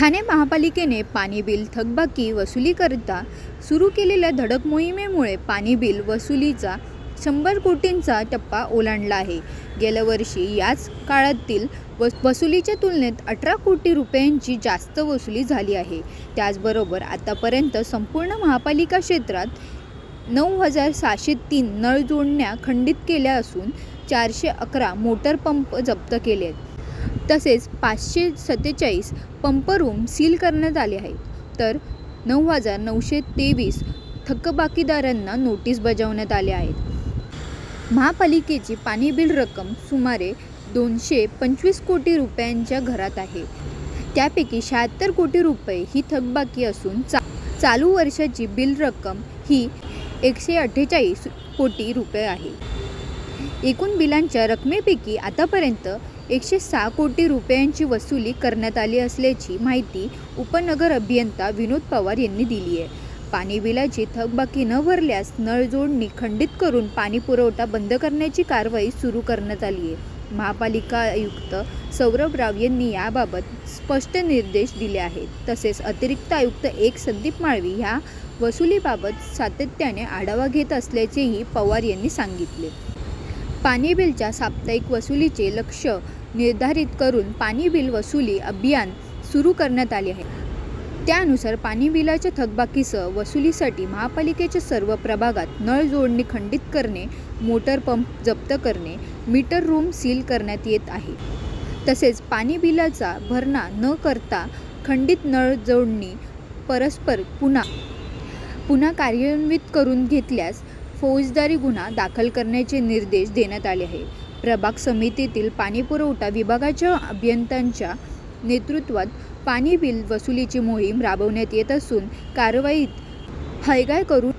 ठाणे महापालिकेने पाणी बिल थकबाकी वसुलीकरिता सुरू केलेल्या धडक मोहिमेमुळे पाणी बिल वसुलीचा शंभर कोटींचा टप्पा ओलांडला आहे. गेल्या वर्षी याच काळातील वस वसुलीच्या तुलनेत अठरा कोटी रुपयांची जास्त वसुली झाली आहे. त्याचबरोबर आतापर्यंत संपूर्ण महापालिका क्षेत्रात नऊ हजार सहाशे तीन नळ जोडण्या खंडित केल्या असून चारशे अकरा मोटर पंप जप्त केले आहेत तसेच पाचशे सत्तेचाळीस पंप रूम सील करण्यात आले आहेत. तर नऊ हजार नऊशे तेवीस थकबाकीदारांना नोटीस बजावण्यात आल्या आहेत. महापालिकेची पाणी बिल रक्कम सुमारे दोनशे पंचवीस कोटी रुपयांच्या घरात आहे. त्यापैकी शहात्तर कोटी रुपये ही थकबाकी असून चा चालू वर्षाची बिल रक्कम ही एकशे अठ्ठेचाळीस कोटी रुपये आहे. एकूण बिलांच्या रकमेपैकी आतापर्यंत एकशे सहा कोटी रुपयांची वसुली करण्यात आली असल्याची माहिती उपनगर अभियंता विनोद पवार यांनी दिली आहे. पाणी बिलाची थकबाकी न भरल्यास नळजोडणी खंडित करून पाणी पुरवठा बंद करण्याची कारवाई सुरू करण्यात आली आहे. महापालिका आयुक्त सौरभ राव यांनी याबाबत स्पष्ट निर्देश दिले आहेत. तसेच अतिरिक्त आयुक्त एक संदीप माळवी ह्या वसुलीबाबत सातत्याने आढावा घेत असल्याचेही पवार यांनी सांगितले. पाणी बिलच्या साप्ताहिक वसुलीचे लक्ष निर्धारित करून पाणी बिल वसुली अभियान सुरू करण्यात आले आहे. त्यानुसार पाणी बिलाच्या थकबाकीसह वसुलीसाठी महापालिकेच्या सर्व प्रभागात नळ जोडणी खंडित करणे मोटर पंप जप्त करणे मीटर रूम सील करण्यात येत आहे. तसेच पाणी बिलाचा भरणा न करता खंडित नळ जोडणी परस्पर पुन्हा पुन्हा कार्यान्वित करून घेतल्यास फौजदारी गुन्हा दाखल करण्याचे निर्देश देण्यात आले आहे प्रभाग समितीतील पाणीपुरवठा विभागाच्या अभियंत्यांच्या नेतृत्वात पाणी बिल वसुलीची मोहीम राबवण्यात येत असून कारवाईत हयगाय करू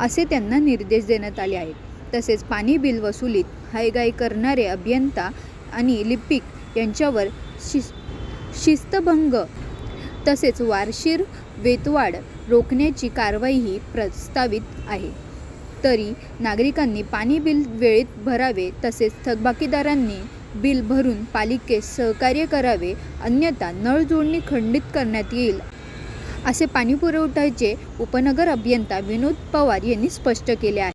असे त्यांना निर्देश देण्यात आले आहेत. तसेच पाणी बिल वसुलीत हयगाय करणारे अभियंता आणि लिपिक यांच्यावर शिस शिस्तभंग तसेच वारशीर वेतवाढ रोखण्याची कारवाईही प्रस्तावित आहे. तरी नागरिकांनी पाणी बिल वेळेत भरावे तसेच थकबाकीदारांनी बिल भरून पालिकेस सहकार्य करावे अन्यथा नळ जोडणी खंडित करण्यात येईल. असे पाणीपुरवठ्याचे उपनगर अभियंता विनोद पवार यांनी स्पष्ट केले आहे.